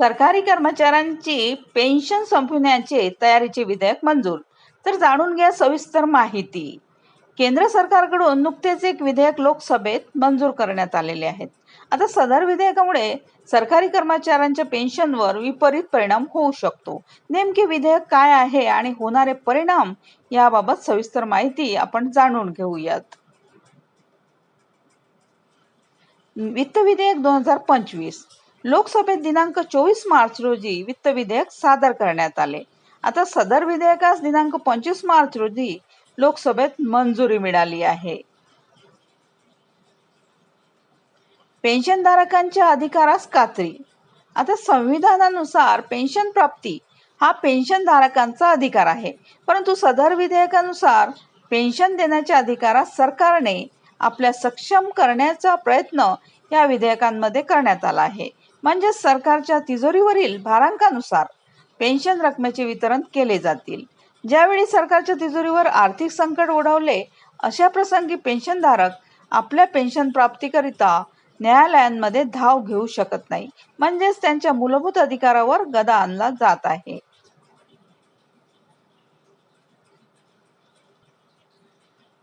सरकारी कर्मचाऱ्यांची पेन्शन संपविण्याचे तयारीचे विधेयक मंजूर. तर जाणून घ्या सविस्तर माहिती. केंद्र सरकारकडून नुकतेच एक विधेयक लोकसभेत मंजूर करण्यात आलेले आहेत. आता सदर विधेयकामुळे सरकारी कर्मचाऱ्यांच्या पेन्शनवर विपरीत परिणाम होऊ शकतो. नेमके विधेयक काय आहे आणि होणारे परिणाम याबाबत सविस्तर माहिती आपण जाणून घेऊयात. वित्त विधेयक दोन हजार पंचवीस. लोकसभेत दिनांक चोवीस मार्च रोजी वित्त विधेयक सादर करण्यात आले. आता सदर विधेयकास दिनांक पंचवीस मार्च रोजी लोकसभेत मंजुरी मिळाली आहे. पेन्शनधारकांच्या अधिकारास कात्री आता संविधानानुसार पेन्शन प्राप्ती हा पेन्शनधारकांचा अधिकार आहे. परंतु सदर विधेयकानुसार पेन्शन देण्याच्या अधिकारास सरकारने आपल्या सक्षम करण्याचा प्रयत्न या विधेयकांमध्ये करण्यात आला आहे. म्हणजे सरकारच्या तिजोरीवरील भारांकानुसार पेन्शन रकमेचे वितरण केले जातील. ज्यावेळी सरकारच्या तिजोरीवर आर्थिक संकट ओढवले अशा प्रसंगी पेन्शनधारक आपल्या पेन्शन प्राप्तीकरिता न्यायालयांमध्ये धाव घेऊ शकत नाही. म्हणजेच त्यांच्या मूलभूत अधिकारावर गदा आणला जात आहे.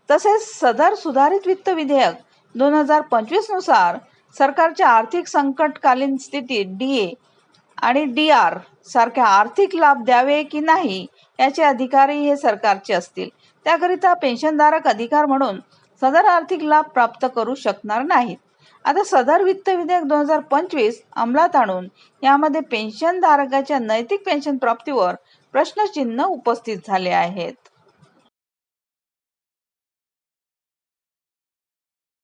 तसेच सदर सुधारित वित्त विधेयक दोन हजार पंचवीसनुसार सरकारच्या आर्थिक संकटकालीन स्थितीत डी ए आणि डी आर सारख्या आर्थिक लाभ द्यावे की नाही याचे अधिकारी हे सरकारचे असतील. त्याकरिता पेन्शनधारक अधिकार म्हणून सदर आर्थिक लाभ प्राप्त करू शकणार नाहीत. आता सदर वित्त विधेयक दोन हजार पंचवीस अंमलात आणून यामध्ये पेन्शनधारकाच्या नैतिक पेन्शन प्राप्तीवर प्रश्नचिन्ह उपस्थित झाले आहेत.